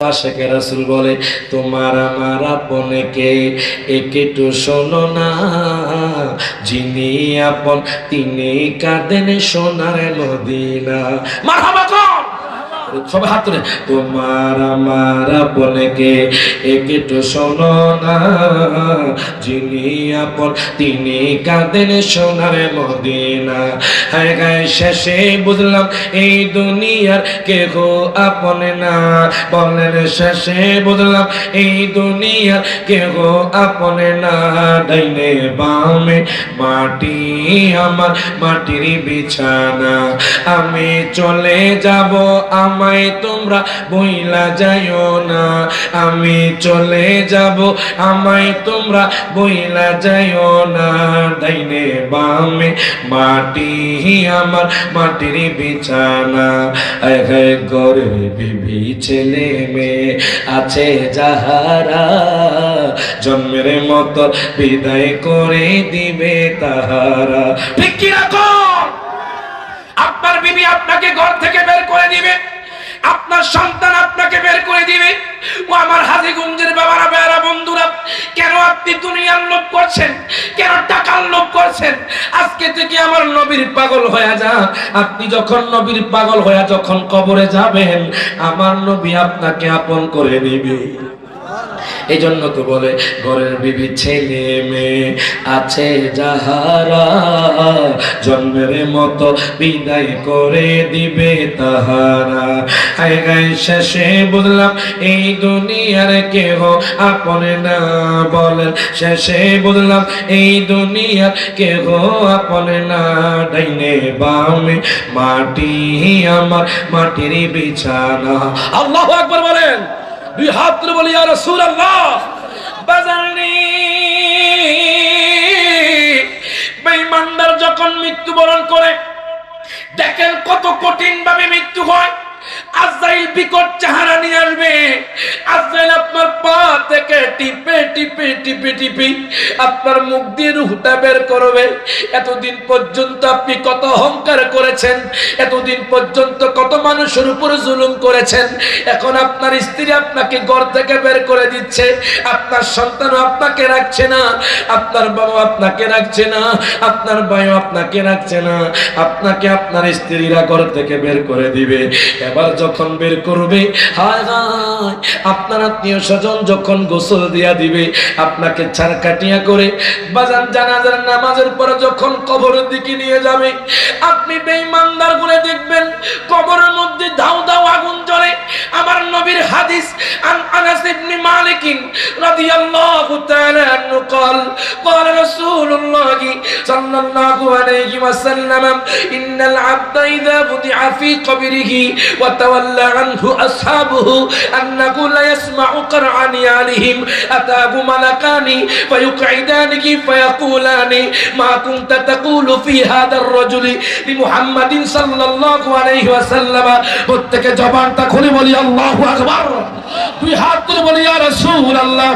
আশেকে রাসুল বলে, তোমার আমার আপনকে একটু শোনো না। যিনি আপন, তিনি কাঁদেন সোনার নদীনা মারহাবা সবাই হাত তুলে তোমার আমার আপনকে একটু শোনো না। যিনি আপন, তিনি কাঁদেন সোনার মদিনা। হায় গায়ে শেষে বুঝলাম এই দুনিয়ার কেহ আপন না। বলেন শেষে বুঝলাম এই দুনিয়ার কেহ আপন না। ডাইনে বামে মাটি, আমার মাটির বিছানা। আমি চলে যাব আমায় তোমরা বইলা যাইও না। আমি চলে যাব, আমায় তোমরা বইলা যাইও না। ডাইনে বামে মাটি, আমার মাটির বিছানা। হায় গরে বিবি ছেলে মেয়ে আছে যাহারা, জন্মের মতো বিদায় করে দিবে তাহারা। ঠিক কি রকম আপনার বিবি আপনাকে ঘর থেকে বের করে দিবে। দিবে? ও আমার হাজিগঞ্জের বাবারা বেয়ারা বন্ধুরা, কেন আপনি দুনিয়ার লোভ করছেন? কেন টাকার লোভ করছেন? আজকে থেকে আমার নবীর পাগল হয়ে যা। আপনি যখন নবীর পাগল হয়ে যখন কবরে যাবেন, আমার নবী আপনাকে আপন করে নিবে। এই জন্য তো বলে, ঘরের বিবি ছেলে মেয়ে আছে যাহারা। জন্মের মতো বিদায় করে দিবে তাহারা। হায় গায়ে শেষে বুঝলাম, এই দুনিয়ার কেহ আপনে না বলেন। শেষে বুঝলাম, এই দুনিয়ার কেহ আপনে না ডাইনে বামে। মাটি আমার, মাটির বিছানা। আল্লাহ আকবার বলেন। দুই হাত তুলে বলি আর সুর আল্লাহ যখন মৃত্যুবরণ করে, দেখেন কত কঠিন ভাবে মৃত্যু হয়। আজরাইল বিকট চেহারা নিয়ে আসবে। আজরাইল আপনার পা থেকে টিপে টিপে টিপে টিপে আপনার মুখ দিয়ে রুহটা বের করবে। এতদিন পর্যন্ত আপনি কত অহংকার করেছেন, এতদিন পর্যন্ত কত মানুষের উপরে জুলুম করেছেন। এখন আপনার স্ত্রী আপনাকে ঘর থেকে বের করে দিচ্ছে, আপনার সন্তান আপনাকে রাখছে না, আপনার বাবা আপনাকে রাখছে না, আপনার ভাইও আপনাকে রাখছে না, আপনাকে আপনার স্ত্রীরা ঘর থেকে বের করে দিবে। এবার যখন বের করবে। হায় হায়, আপনার আত্মীয় স্বজন যখন গোসল দিয়া দিবে, আপনাকে ছাড় কাটিয়া করে বাজান জানাজার নামাজের পরে যখন কবরের দিকে নিয়ে যাবে, আপনি বেঈমানদার করে দেখবেন, কবরের মধ্যে ধাউ ধাউ আগুন জ্বলে। আমার নবীর হাদিস আন আনাস ইবনে মালিক রাদিয়াল্লাহু তাআলা আনহু قال قال رسول الله صلى الله عليه وسلم إن العبد إذا وضع في قبره وتولى عنه أصحابه أنه لا يسمع قرع نيالهم أتاه ملكان فيقعدانه فيقولان ما كنت تقول في هذا الرجل لمحمد صلى الله عليه وسلم প্রত্যেকে জবানটা খুলে বলি আল্লাহু আকবার দুই হাত তুলে বলি ইয়া রাসূলুল্লাহ